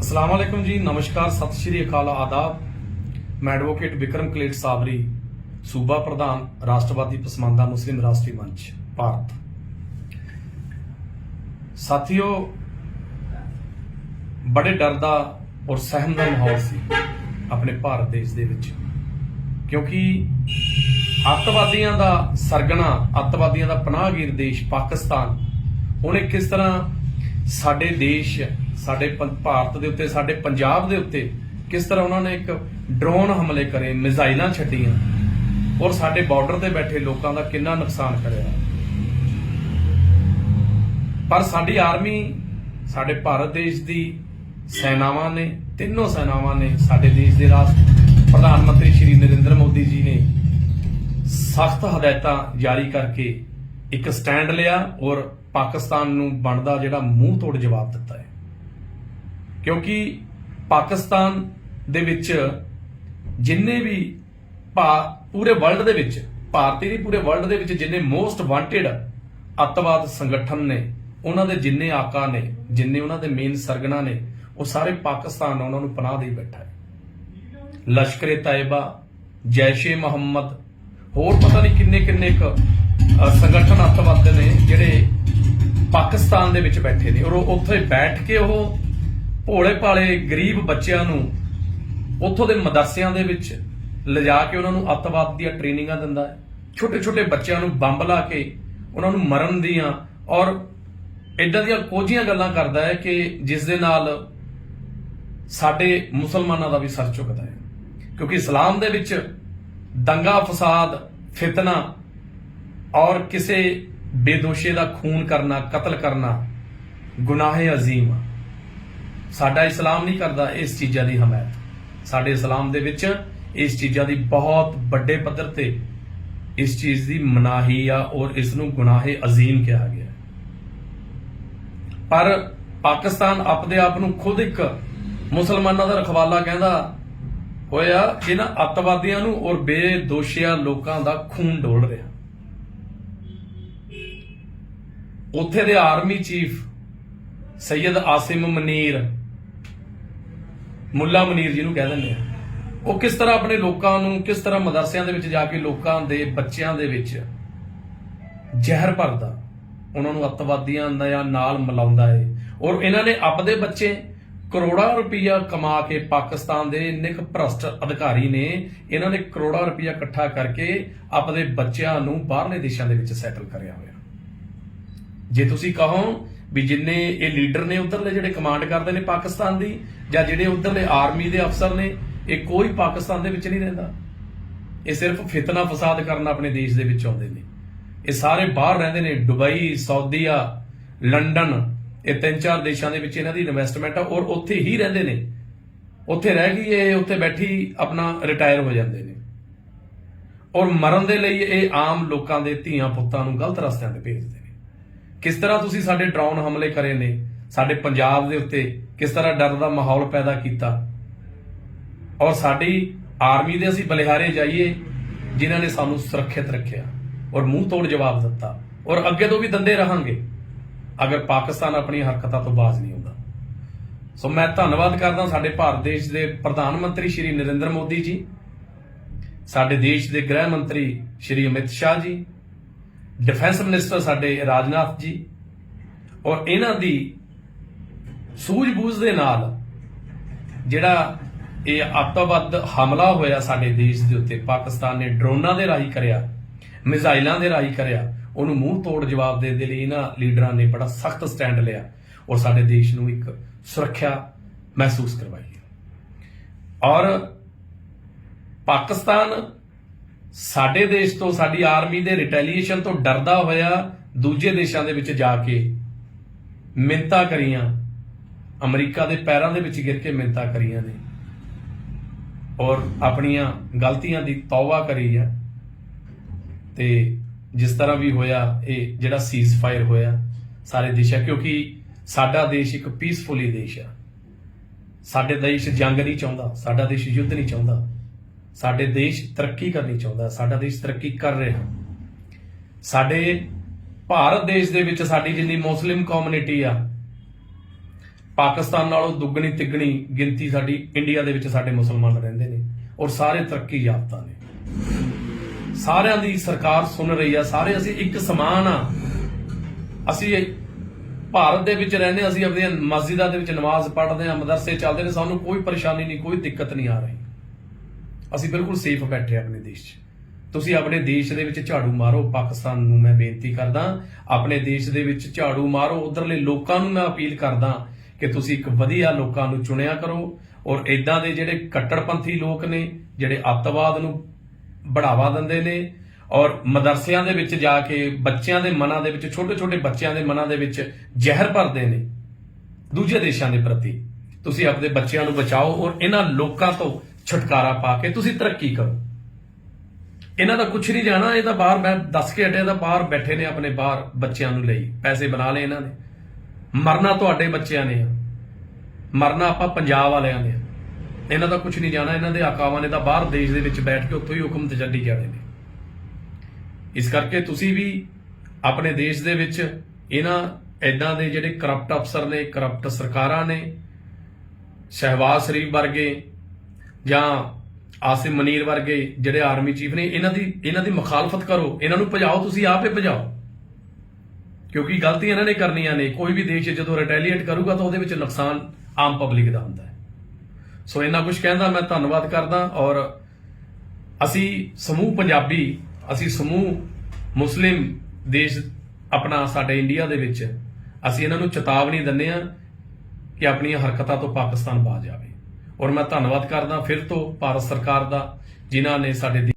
ਅਸਲਾਮ ਵਾਲੇਕੁਮ ਜੀ, ਨਮਸਕਾਰ, ਸਤਿ ਸ਼੍ਰੀ ਅਕਾਲ, ਆਦਾਬ। ਮੈਂ ਐਡਵੋਕੇਟ ਵਿਕਰਮ ਕਲੇਟ ਸਾਵਰੀ ਸੂਬਾ ਪ੍ਰਧਾਨ, ਰਾਸ਼ਟਰਵਾਦੀ ਪਸਮੰਦਾ ਮੁਸਲਿਮ ਰਾਸ਼ਟਰੀ ਮੰਚ, ਭਾਰਤ। ਸਾਥੀਓ, ਬੜੇ ਡਰ ਦਾ ਔਰ ਸਹਿਮ ਦਾ ਮਾਹੌਲ ਸੀ ਆਪਣੇ ਭਾਰਤ ਦੇਸ਼ ਦੇ ਵਿੱਚ। ਕਿਉਂਕਿ ਅੱਤਵਾਦੀਆਂ ਦਾ ਸਰਗਣਾ, ਅੱਤਵਾਦੀਆਂ ਦਾ ਪਨਾਹਗੀਰ ਦੇਸ਼ ਪਾਕਿਸਤਾਨ, ਉਹਨੇ ਕਿਸ ਤਰ੍ਹਾਂ ਸਾਡੇ ਦੇਸ਼, ਸਾਡੇ ਪੰ- ਭਾਰਤ ਦੇ ਉੱਤੇ, ਸਾਡੇ ਪੰਜਾਬ ਦੇ ਉੱਤੇ ਕਿਸ ਤਰ੍ਹਾਂ ਉਹਨਾਂ ਨੇ ਇੱਕ ਡਰੋਨ ਹਮਲੇ ਕਰੇ, ਮਿਜ਼ਾਈਲਾਂ ਛੱਡੀਆਂ ਔਰ ਸਾਡੇ ਬਾਰਡਰ ਤੇ ਬੈਠੇ ਲੋਕਾਂ ਦਾ ਕਿੰਨਾ ਨੁਕਸਾਨ ਕਰਿਆ। ਪਰ ਸਾਡੀ ਆਰਮੀ, ਸਾਡੇ ਭਾਰਤ ਦੇਸ਼ ਦੀ ਸੈਨਾਵਾਂ ਨੇ, ਤਿੰਨੋਂ ਸੈਨਾਵਾਂ ਨੇ ਸਾਡੇ ਦੇਸ਼ ਦੇ ਰਾਸ਼ਟਰ ਪ੍ਰਧਾਨ ਮੰਤਰੀ ਸ਼੍ਰੀ ਨਰਿੰਦਰ ਮੋਦੀ ਜੀ ਨੇ ਸਖਤ ਹਦਾਇਤਾਂ ਜਾਰੀ ਕਰਕੇ ਇੱਕ ਸਟੈਂਡ ਲਿਆ ਔਰ ਪਾਕਿਸਤਾਨ ਨੂੰ ਬਣਦਾ ਜਿਹੜਾ ਮੂੰਹ ਤੋੜ ਜਵਾਬ ਦਿੱਤਾ ਹੈ। ਕਿਉਂਕਿ ਪਾਕਿਸਤਾਨ ਦੇ ਵਿੱਚ ਜਿੰਨੇ ਵੀ ਭਾ- ਪੂਰੇ ਵਰਲਡ ਦੇ ਵਿੱਚ, ਭਾਰਤੀ ਨਹੀਂ, ਪੂਰੇ ਵਰਲਡ ਦੇ ਵਿੱਚ ਜਿੰਨੇ ਮੋਸਟ ਵਾਂਟਡ ਅੱਤਵਾਦ ਸੰਗਠਨ ਨੇ, ਉਹਨਾਂ ਦੇ ਜਿੰਨੇ ਆਕਾ ਨੇ, ਜਿੰਨੇ ਉਹਨਾਂ ਦੇ ਮੇਨ ਸਰਗਣਾ ਨੇ, ਉਹ ਸਾਰੇ ਪਾਕਿਸਤਾਨ ਉਹਨਾਂ ਨੂੰ ਪਨਾਹ ਦੇ ਬੈਠਾ ਹੈ। ਲਸ਼ਕਰ ਤਾਇਬਾ, ਜੈਸ਼ੇ ਮੁਹੰਮਦ, ਹੋਰ ਪਤਾ ਨਹੀਂ ਕਿੰਨੇ ਕਿੰਨੇ ਕ ਸੰਗਠਨ ਅੱਤਵਾਦ ਦੇ ਨੇ ਜਿਹੜੇ ਪਾਕਿਸਤਾਨ ਦੇ ਵਿੱਚ ਬੈਠੇ ਨੇ ਔਰ ਉਹ ਉੱਥੇ ਬੈਠ ਕੇ ਉਹ ਭੋਲੇ ਭਾਲੇ ਗਰੀਬ ਬੱਚਿਆਂ ਨੂੰ ਉੱਥੋਂ ਦੇ ਮਦਰਸਿਆਂ ਦੇ ਵਿੱਚ ਲਿਜਾ ਕੇ ਉਹਨਾਂ ਨੂੰ ਅੱਤਵਾਦ ਦੀਆਂ ਟ੍ਰੇਨਿੰਗਾਂ ਦਿੰਦਾ ਹੈ। ਛੋਟੇ ਛੋਟੇ ਬੱਚਿਆਂ ਨੂੰ ਬੰਬ ਲਾ ਕੇ ਉਹਨਾਂ ਨੂੰ ਮਰਨ ਦੀਆਂ ਔਰ ਇਦਾਂ ਦੀਆਂ ਕੋਝੀਆਂ ਗੱਲਾਂ ਕਰਦਾ ਹੈ ਕਿ ਜਿਸ ਦੇ ਨਾਲ ਸਾਡੇ ਮੁਸਲਮਾਨਾਂ ਦਾ ਵੀ ਸਰ ਝੁਕਦਾ ਹੈ। ਕਿਉਂਕਿ ਇਸਲਾਮ ਦੇ ਵਿੱਚ ਦੰਗਾ, ਫਸਾਦ, ਫਿਤਨਾ ਔਰ ਕਿਸੇ ਬੇਦੋਸ਼ੇ ਦਾ ਖੂਨ ਕਰਨਾ, ਕਤਲ ਕਰਨਾ ਗੁਨਾਹ ਅਜ਼ੀਮ ਆ। ਸਾਡਾ ਇਸਲਾਮ ਨਹੀਂ ਕਰਦਾ ਇਸ ਚੀਜ਼ਾਂ ਦੀ ਹਮਾਇਤ। ਸਾਡੇ ਇਸਲਾਮ ਦੇ ਵਿੱਚ ਇਸ ਚੀਜ਼ਾਂ ਦੀ ਬਹੁਤ ਵੱਡੇ ਪੱਧਰ ਤੇ ਇਸ ਚੀਜ਼ ਦੀ ਮਨਾਹੀ ਆ ਔਰ ਇਸ ਨੂੰ ਗੁਨਾਹ ਅਜ਼ੀਮ ਕਿਹਾ ਗਿਆ ਪਰ ਪਾਕਿਸਤਾਨ ਆਪਦੇ ਆਪ ਨੂੰ ਖੁਦ ਇੱਕ ਮੁਸਲਮਾਨਾਂ ਦਾ ਰਖਵਾਲਾ ਕਹਿੰਦਾ ਹੋਇਆ ਇਹਨਾਂ ਅੱਤਵਾਦੀਆਂ ਨੂੰ ਔਰ ਬੇਦੋਸ਼ੀਆਂ ਲੋਕਾਂ ਦਾ ਖੂਨ ਡੋਲ ਰਿਹਾ। ਉੱਥੇ ਦੇ ਆਰਮੀ ਚੀਫ ਸੈਯਦ ਆਸਿਮ ਮਨੀਰ, ਮੁੱਲਾ ਮਨੀਰ ਜੀ ਨੂੰ ਕਹਿ ਦਿੰਦੇ ਆ। ਉਹ ਕਿਸ ਤਰ੍ਹਾਂ ਆਪਣੇ ਲੋਕਾਂ ਨੂੰ, ਕਿਸ ਤਰ੍ਹਾਂ ਮਦਰਸਿਆਂ ਦੇ ਵਿੱਚ ਜਾ ਕੇ ਲੋਕਾਂ ਦੇ ਬੱਚਿਆਂ ਦੇ ਵਿੱਚ ਜ਼ਹਿਰ ਭਰਦਾ, ਉਹਨਾਂ ਨੂੰ ਅੱਤਵਾਦੀਆਂ ਦਾ ਨਾਲ ਮਿਲਾਉਂਦਾ ਏ। ਔਰ ਇਹਨਾਂ ਨੇ ਆਪਦੇ ਬੱਚੇ ਕਰੋੜਾਂ ਰੁਪਈਆ ਕਮਾ ਕੇ ਪਾਕਿਸਤਾਨ ਦੇ ਇੰਨੇ ਕੁ ਭ੍ਰਸ਼ਟ ਅਧਿਕਾਰੀ ਨੇ, ਇਹਨਾਂ ਨੇ ਕਰੋੜਾਂ ਰੁਪਈਆ ਇਕੱਠਾ ਕਰਕੇ ਆਪਦੇ ਬੱਚਿਆਂ ਨੂੰ ਬਾਹਰਲੇ ਦੇਸ਼ਾਂ ਦੇ ਵਿੱਚ ਸੈਟਲ ਕਰਿਆ ਹੋਇਆ। ਜੇ ਤੁਸੀਂ ਕਹੋ ਵੀ ਜਿੰਨੇ ਇਹ ਲੀਡਰ ਨੇ ਉਧਰਲੇ ਜਿਹੜੇ ਕਮਾਂਡ ਕਰਦੇ ਨੇ ਪਾਕਿਸਤਾਨ ਦੀ, ਜਾਂ ਜਿਹੜੇ ਉਧਰਲੇ ਆਰਮੀ ਦੇ ਅਫਸਰ ਨੇ, ਇਹ ਕੋਈ ਪਾਕਿਸਤਾਨ ਦੇ ਵਿੱਚ ਨਹੀਂ ਰਹਿੰਦਾ। ਇਹ ਸਿਰਫ ਫਿਤਨਾ ਫਸਾਦ ਕਰਨ ਆਪਣੇ ਦੇਸ਼ ਦੇ ਵਿੱਚ ਆਉਂਦੇ ਨੇ। ਇਹ ਸਾਰੇ ਬਾਹਰ ਰਹਿੰਦੇ ਨੇ, ਦੁਬਈ, ਸਾਊਦੀਆ, ਲੰਡਨ, ਇਹ ਤਿੰਨ ਚਾਰ ਦੇਸ਼ਾਂ ਦੇ ਵਿੱਚ ਇਹਨਾਂ ਦੀ ਇਨਵੈਸਟਮੈਂਟ ਆ, ਔਰ ਉੱਥੇ ਹੀ ਰਹਿੰਦੇ ਨੇ। ਉੱਥੇ ਰਹਿ ਗਈ ਇਹ ਉੱਥੇ ਬੈਠੀ ਆਪਣਾ ਰਿਟਾਇਰ ਹੋ ਜਾਂਦੇ ਨੇ। ਔਰ ਮਰਨ ਦੇ ਲਈ ਇਹ ਆਮ ਲੋਕਾਂ ਦੇ ਧੀਆਂ ਪੁੱਤਾਂ ਨੂੰ ਗਲਤ ਰਸਤਿਆਂ ਤੇ ਭੇਜਦੇ ਨੇ। ਕਿਸ ਤਰ੍ਹਾਂ ਤੁਸੀਂ ਸਾਡੇ ਡਰੋਨ ਹਮਲੇ ਕਰੇ ਨੇ? ਸਾਡੇ ਪੰਜਾਬ ਦੇ ਉੱਤੇ ਕਿਸ ਤਰ੍ਹਾਂ ਡਰ ਦਾ ਮਾਹੌਲ ਪੈਦਾ ਕੀਤਾ? ਔਰ ਸਾਡੀ ਆਰਮੀ ਦੇ ਅਸੀਂ ਬਲਿਹਾਰੇ ਜਾਈਏ, ਜਿਨ੍ਹਾਂ ਨੇ ਸਾਨੂੰ ਸੁਰੱਖਿਅਤ ਰੱਖਿਆ ਔਰ ਮੂੰਹ ਤੋੜ ਜਵਾਬ ਦਿੱਤਾ ਔਰ ਅੱਗੇ ਤੋਂ ਵੀ ਦੰਦੇ ਰਹਾਂਗੇ। ਅਗਰ ਪਾਕਿਸਤਾਨ ਆਪਣੀ ਹਰਕਤਾਂ ਤੋਂ ਬਾਜ਼ ਨਹੀਂ ਹੁੰਦਾ। ਸੋ ਮੈਂ ਧੰਨਵਾਦ ਕਰਦਾ ਸਾਡੇ ਭਾਰਤ ਦੇਸ਼ ਦੇ ਪ੍ਰਧਾਨ ਮੰਤਰੀ ਸ਼੍ਰੀ ਨਰਿੰਦਰ ਮੋਦੀ ਜੀ, ਸਾਡੇ ਦੇਸ਼ ਦੇ ਗ੍ਰਹਿ ਮੰਤਰੀ ਸ਼੍ਰੀ ਅਮਿਤ ਸ਼ਾਹ ਜੀ ਡਿਫੈਂਸ ਮਿਨਿਸਟਰ ਸਾਡੇ ਰਾਜਨਾਥ ਜੀ ਔਰ ਇਹਨਾਂ ਦੀ ਸੂਝ-ਬੂਝ ਦੇ ਨਾਲ ਜਿਹੜਾ ਇਹ ਅੱਤਵਾਦ ਹਮਲਾ ਹੋਇਆ ਸਾਡੇ ਦੇਸ਼ ਦੇ ਉੱਤੇ, ਪਾਕਿਸਤਾਨ ਨੇ ਡਰੋਨਾਂ ਦੇ ਰਾਹੀਂ ਕਰਿਆ, ਮਿਜ਼ਾਈਲਾਂ ਦੇ ਰਾਹੀਂ ਕਰਿਆ, ਉਹਨੂੰ ਮੂੰਹ ਤੋੜ ਜਵਾਬ ਦੇਣ ਦੇ ਲਈ ਇਹਨਾਂ ਲੀਡਰਾਂ ਨੇ ਬੜਾ ਸਖਤ ਸਟੈਂਡ ਲਿਆ ਔਰ ਸਾਡੇ ਦੇਸ਼ ਨੂੰ ਇੱਕ ਸੁਰੱਖਿਆ ਮਹਿਸੂਸ ਕਰਵਾਈ ਔਰ ਪਾਕਿਸਤਾਨ ਸਾਡੇ ਦੇਸ਼ ਤੋਂ, ਸਾਡੀ ਆਰਮੀ ਦੇ ਰਿਟੈਲੀਏਸ਼ਨ ਤੋਂ ਡਰਦਾ ਹੋਇਆ ਦੂਜੇ ਦੇਸ਼ਾਂ ਦੇ ਵਿੱਚ ਜਾ ਕੇ ਮਿੰਤਾ ਕਰੀਆਂ। ਅਮਰੀਕਾ ਦੇ ਪੈਰਾਂ ਦੇ ਵਿੱਚ ਗਿਰ ਕੇ ਮਿੰਤਾ ਕਰੀਆਂ ਨੇ। ਔਰ ਆਪਣੀਆਂ ਗਲਤੀਆਂ ਦੀ ਤੌਬਾ ਕਰੀ ਆ। ਤੇ ਜਿਸ ਤਰ੍ਹਾਂ ਵੀ ਹੋਇਆ, ਇਹ ਜਿਹੜਾ ਸੀਜ਼ ਫਾਇਰ ਹੋਇਆ, ਸਾਰੇ ਦੇਸ਼ਾਂ ਕਿਉਂਕਿ ਸਾਡਾ ਦੇਸ਼ ਇੱਕ ਪੀਸਫੁਲੀ ਦੇਸ਼ ਆ। ਸਾਡੇ ਦੇਸ਼ ਜੰਗ ਨਹੀਂ ਚਾਹੁੰਦਾ, ਸਾਡਾ ਦੇਸ਼ ਯੁੱਧ ਨਹੀਂ ਚਾਹੁੰਦਾ। ਸਾਡੇ ਦੇਸ਼ ਤਰੱਕੀ ਕਰਨੀ ਚਾਹੁੰਦਾ ਸਾਡਾ ਦੇਸ਼ ਤਰੱਕੀ ਕਰ ਰਿਹਾ। ਸਾਡੇ ਭਾਰਤ ਦੇਸ਼ ਦੇ ਵਿੱਚ ਸਾਡੀ ਜਿੰਨੀ ਮੁਸਲਿਮ ਕਮਿਊਨਿਟੀ ਆ ਪਾਕਿਸਤਾਨ ਨਾਲੋਂ ਦੁੱਗਣੀ ਤਿੱਗਣੀ ਗਿਣਤੀ ਸਾਡੀ ਇੰਡੀਆ ਦੇ ਵਿੱਚ ਸਾਡੇ ਮੁਸਲਮਾਨ ਰਹਿੰਦੇ ਨੇ ਔਰ ਸਾਰੇ ਤਰੱਕੀ ਯਾਫਤਾ ਨੇ। ਸਾਰਿਆਂ ਦੀ ਸਰਕਾਰ ਸੁਣ ਰਹੀ ਆ ਸਾਰੇ ਅਸੀਂ ਇੱਕ ਸਮਾਨ ਆ। ਅਸੀਂ ਭਾਰਤ ਦੇ ਵਿੱਚ ਰਹਿੰਦੇ ਹਾਂ, ਅਸੀਂ ਆਪਣੀਆਂ ਮਸਜਿਦਾਂ ਦੇ ਵਿੱਚ ਨਮਾਜ਼ ਪੜ੍ਹਦੇ ਹਾਂ ਮਦਰਸੇ ਚੱਲਦੇ ਨੇ ਸਾਨੂੰ ਕੋਈ ਪਰੇਸ਼ਾਨੀ ਨਹੀਂ ਕੋਈ ਦਿੱਕਤ ਨਹੀਂ ਆ ਰਹੀ। ਅਸੀਂ ਬਿਲਕੁਲ ਸੇਫ ਬੈਠੇ ਆਪਣੇ ਦੇਸ਼ 'ਚ। ਤੁਸੀਂ ਆਪਣੇ ਦੇਸ਼ ਦੇ ਵਿੱਚ ਝਾੜੂ ਮਾਰੋ, ਪਾਕਿਸਤਾਨ ਨੂੰ ਮੈਂ ਬੇਨਤੀ ਕਰਦਾ, ਆਪਣੇ ਦੇਸ਼ ਦੇ ਵਿੱਚ ਝਾੜੂ ਮਾਰੋ, ਉਧਰਲੇ ਲੋਕਾਂ ਨੂੰ ਮੈਂ ਅਪੀਲ ਕਰਦਾ ਕਿ ਤੁਸੀਂ ਇੱਕ ਵਧੀਆ ਲੋਕਾਂ ਨੂੰ ਚੁਣਿਆ ਕਰੋ ਔਰ ਇਦਾਂ ਦੇ ਜਿਹੜੇ ਕੱਟੜਪੰਥੀ ਲੋਕ ਨੇ, ਜਿਹੜੇ ਅੱਤਵਾਦ ਨੂੰ ਬੜਾਵਾ ਦਿੰਦੇ ਨੇ ਔਰ ਮਦਰਸਿਆਂ ਦੇ ਵਿੱਚ ਜਾ ਕੇ ਬੱਚਿਆਂ ਦੇ ਮਨਾਂ ਦੇ ਵਿੱਚ ਛੋਟੇ ਛੋਟੇ ਬੱਚਿਆਂ ਦੇ ਮਨਾਂ ਦੇ ਵਿੱਚ ਜ਼ਹਿਰ ਭਰਦੇ ਨੇ, ਦੂਜੇ ਦੇਸ਼ਾਂ ਦੇ ਪ੍ਰਤੀ। ਤੁਸੀਂ ਆਪਣੇ ਬੱਚਿਆਂ ਨੂੰ ਬਚਾਓ ਔਰ ਇਹਨਾਂ ਲੋਕਾਂ ਤੋਂ ਛੁਟਕਾਰਾ ਪਾ ਕੇ ਤੁਸੀਂ ਤਰੱਕੀ ਕਰੋ। ਇਹਨਾਂ ਦਾ ਕੁਝ ਨਹੀਂ ਜਾਣਾ, ਇਹ ਤਾਂ ਬਾਹਰ ਮੈਂ ਦੱਸ ਕੇ ਹਟਿਆ ਤਾਂ ਬਾਹਰ ਬੈਠੇ ਨੇ ਆਪਣੇ ਬਾਹਰ ਬੱਚਿਆਂ ਨੂੰ ਲਈ। ਪੈਸੇ ਬਣਾ ਲਏ ਇਹਨਾਂ ਨੇ। ਮਰਨਾ ਤੁਹਾਡੇ ਬੱਚਿਆਂ ਨੇ ਮਰਨਾ ਆਪਾਂ ਪੰਜਾਬ ਵਾਲਿਆਂ ਨੇ ਇਹਨਾਂ ਦਾ ਕੁਝ ਨਹੀਂ ਜਾਣਾ, ਇਹਨਾਂ ਦੇ ਆਕਾਵਾਂ ਨੇ ਤਾਂ ਬਾਹਰ ਦੇਸ਼ ਦੇ ਵਿੱਚ ਬੈਠ ਕੇ ਉੱਥੋਂ ਹੀ ਹੁਕਮ ਤਜੱਡੀ ਜਾਣੇ ਨੇ। ਇਸ ਕਰਕੇ ਤੁਸੀਂ ਵੀ ਆਪਣੇ ਦੇਸ਼ ਦੇ ਵਿੱਚ ਇਹਨਾਂ ਐਦਾਂ ਦੇ ਜਿਹੜੇ ਕਰਪਟ ਅਫਸਰ ਨੇ ਕਰਪਟ ਸਰਕਾਰਾਂ ਨੇ, ਸ਼ਹਿਬਾਜ਼ ਸ਼ਰੀਫ ਵਰਗੇ ਜਾਂ ਆਸਿਮ ਮਨੀਰ ਵਰਗੇ ਜਿਹੜੇ ਆਰਮੀ ਚੀਫ ਨੇ, ਇਹਨਾਂ ਦੀ ਇਹਨਾਂ ਦੀ ਮੁਖਾਲਫਤ ਕਰੋ। ਇਹਨਾਂ ਨੂੰ ਭਜਾਓ, ਤੁਸੀਂ ਆਪੇ ਭਜਾਓ। ਕਿਉਂਕਿ ਗਲਤੀਆਂ ਇਹਨਾਂ ਨੇ ਕਰਨੀਆਂ ਨੇ। ਕੋਈ ਵੀ ਦੇਸ਼ ਜਦੋਂ ਰਿਟੈਲੀਏਟ ਕਰੂਗਾ ਤਾਂ ਉਹਦੇ ਵਿੱਚ ਨੁਕਸਾਨ ਆਮ ਪਬਲਿਕ ਦਾ ਹੁੰਦਾ ਹੈ। ਸੋ ਇਹਨਾਂ ਕੁਝ ਕਹਿੰਦਾ, ਮੈਂ ਧੰਨਵਾਦ ਕਰਦਾ ਔਰ ਅਸੀਂ ਸਮੂਹ ਪੰਜਾਬੀ, ਅਸੀਂ ਸਮੂਹ ਮੁਸਲਿਮ ਦੇਸ਼ ਆਪਣਾ ਸਾਡੇ ਇੰਡੀਆ ਦੇ ਵਿੱਚ, ਅਸੀਂ ਇਹਨਾਂ ਨੂੰ ਚੇਤਾਵਨੀ ਦਿੰਦੇ ਆ ਕਿ ਆਪਣੀਆਂ ਹਰਕਤਾਂ ਤੋਂ ਪਾਕਿਸਤਾਨ ਬਾਜ ਜਾਵੇ ਔਰ ਮੈਂ ਧੰਨਵਾਦ ਕਰਦਾ ਫਿਰ ਤੋਂ ਭਾਰਤ ਸਰਕਾਰ ਦਾ ਜਿਨ੍ਹਾਂ ਨੇ ਸਾਡੇ